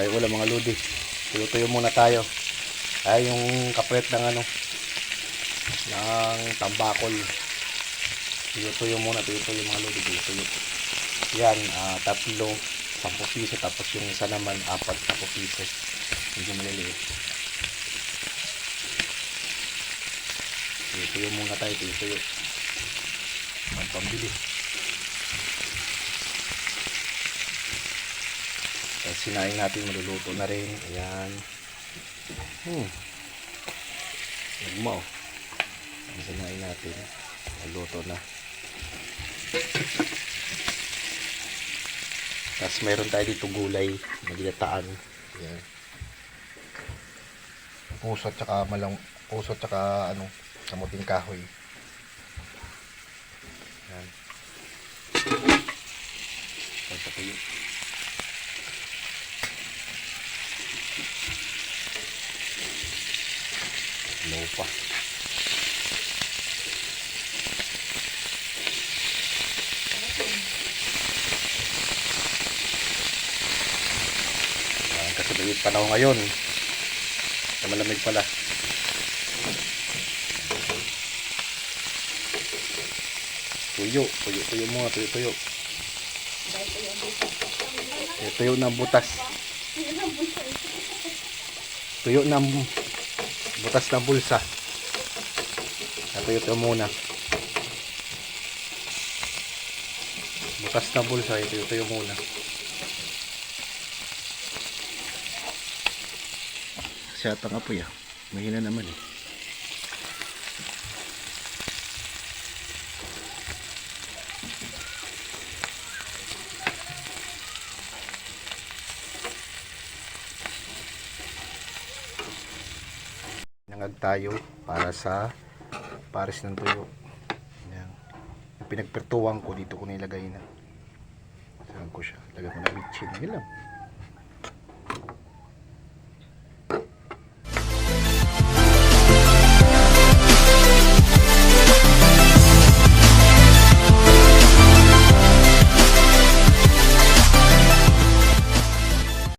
Tayo wala mga lodi. Tuyo-tuyo muna tayo. Ay, yung kapret ng ano, ng tambakol. Tuyo-tuyo muna, tuyo-tuyo mga lodi, tuyo-tuyo. Yan, ah, tatlo, 10 piso, tapos yung isa naman, apat, 10 piso. Medyo maliliit. Tuyo-tuyo muna tayo, tuyo-tuyo. Pambili. Sinain natin, maluluto na rin. Ayan. Hmm. Nagmaw. Ang sinain natin. Maluluto na. Tapos meron tayo dito gulay na ginataan. Ayan. Puso at saka malang puso at saka ano, kamuting kahoy. Ayan. Pagpatuloy. Low pa. Ayan, kasi may panahon ngayon. Sa malamig pala. Tuyo, tuyo, tuyo mo, tuyo, tuyo. Eh, tuyo ng butas. Tuyo ng butas ng bulsa. Tuyo, tuyo muna. Butas ng bulsa, tuyo, tuyo muna. Siya ang apoy ah. Mahina naman eh. Nangag tayo para sa pares ng tuyo. Yan. Yung pinagpertuwang ko dito ko nilagay na. Saan ko siya? Lagay ko na bitchin. Yun lang.